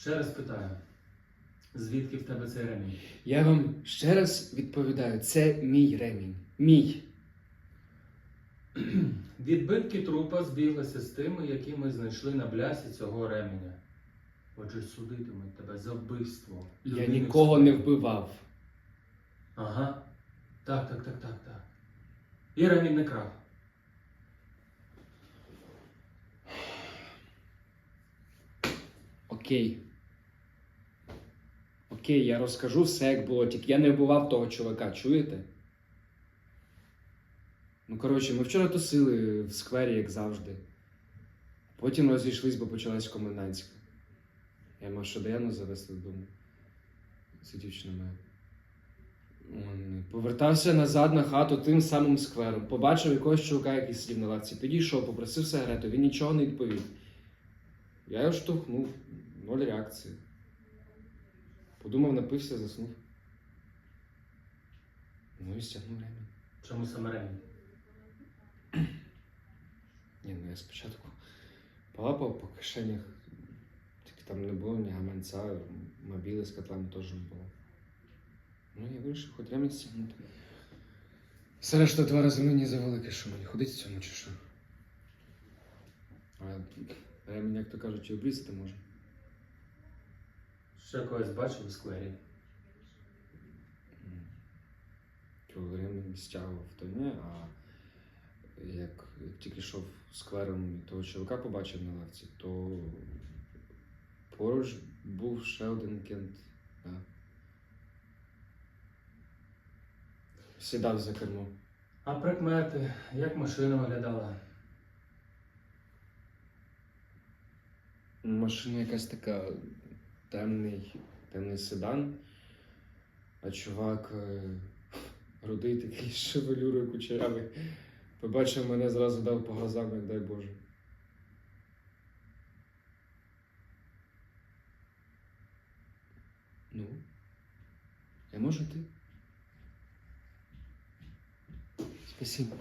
Ще раз питаю, звідки в тебе цей ремінь? Я вам ще раз відповідаю, це мій ремінь. Мій. Відбитки трупа збіглися з тими, які ми знайшли на блясі цього ременя. Отже, судитимуть тебе за вбивство. Я людини нікого не вбивав. Ага. Так, так, так, так, так. І ремінь не крав. Окей. Окей, я розкажу все, як було, тільки я не вбивав того чувака, чуєте? Ну, коротше, ми вчора тусили в сквері, як завжди. Потім розійшлись, бо почалась комендантська. Я мав що Даяну завести додому. Це дівчина моя. Повертався назад на хату тим самим сквером. Побачив якогось чувака, який сидів на лавці. Підійшов, попросив сигарету, він нічого не відповів. Я його штовхнув, ноль реакції. Подумав, напився, заснув. Ну і стягнув ремінь. Чому саме ремінь? Ні, ну я спочатку полапав по кишенях, тільки там не було ні гаманця, мобіли з котлами теж не було. Ну, я вирішив хоч ремінь стягнути. Все решта два рази мені завелике, що мені ходить в цьому чи що. А ремінь, як то кажуть, і обрізати може. Ще когось бачив у сквері. Коли ремінь стягував, то ні, а як тільки йшов сквером і того чоловіка побачив на лавці, то поруч був ще один кент. Да. Сідав за кермо. А прикмети, як машина виглядала? Машина якась така темний, темний седан, а чувак е, рудий такий шевелюрою кучерявий. Побачив мене, зразу дав по глазам, як дай Боже. Ну, я можу йти? Спасибо.